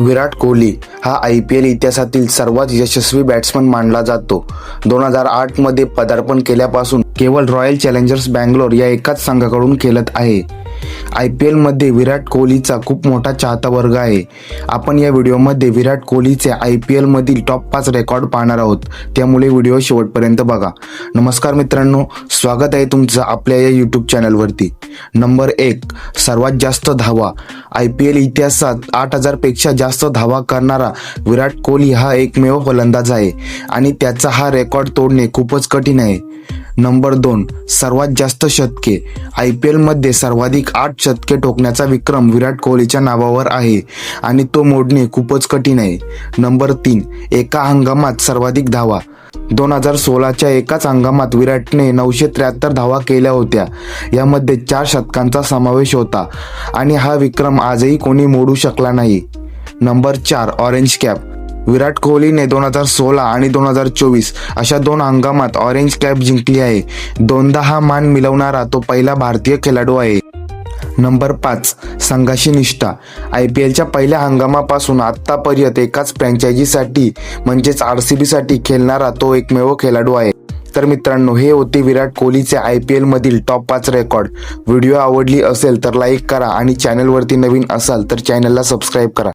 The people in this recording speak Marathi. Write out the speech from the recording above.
विराट कोहली हा आय पी एल इतिहासातील सर्वात यशस्वी बॅट्समन मानला जातो. दोन हजार आठमध्ये पदार्पण केल्यापासून केवळ रॉयल चॅलेंजर्स बँगलोर या एकाच संघाकडून खेळत आहे. आय पी एलमध्ये विराट कोहलीचा खूप मोठा चाहता वर्ग आहे. आपण या व्हिडिओमध्ये विराट कोहलीचे आय पी एलमधील टॉप पाच रेकॉर्ड पाहणार आहोत. त्यामुळे व्हिडिओ शेवटपर्यंत बघा. नमस्कार मित्रांनो स्वागत आहे तुमचं आपल्या या यूट्यूब चॅनलवरती नंबर एक सर्वात जास्त धावा. आय पी एल इतिहासात आठ हजारपेक्षा जास्त धावा करणारा विराट कोहली हा एकमेव फलंदाज आहे. आणि त्याचा हा रेकॉर्ड तोडणे खूपच कठीण आहे. नंबर दोन सर्वात जास्त शतके. आय पी एलमध्ये सर्वाधिक आठ शतके ठोकण्याचा विक्रम विराट कोहलीच्या नावावर आहे आणि तो मोडणे खूपच कठीण आहे. नंबर तीन एका हंगामात सर्वाधिक धावा. दोन हजार सोळाच्या एकाच हंगामात विराटने नऊशे त्र्याहत्तर धावा केल्या होत्या. यामध्ये चार शतकांचा समावेश होता आणि हा विक्रम आजही कोणी मोडू शकला नाही. नंबर चार ऑरेंज कॅप. विराट कोहलीने दोन हजार सोळा आणि दोन हजार चोवीस अशा दोन हंगामात ऑरेंज कॅप जिंकली आहे. दोनदा हा मान मिळवणारा तो पहिला भारतीय खेळाडू आहे. नंबर पाच संघाशी निष्ठा. आय पी एलच्या पहिल्या हंगामापासून आत्तापर्यंत एकाच फ्रँचायझीसाठी म्हणजेच आर सी बीसाठी खेळणारा तो एकमेव खेळाडू आहे. तर मित्रांनो हे होते विराट कोहलीचे आय पी एलमधील टॉप पाच रेकॉर्ड व्हिडिओ आवडली असेल तर लाईक करा आणि चॅनलवरती नवीन असाल तर चॅनलला सबस्क्राईब करा.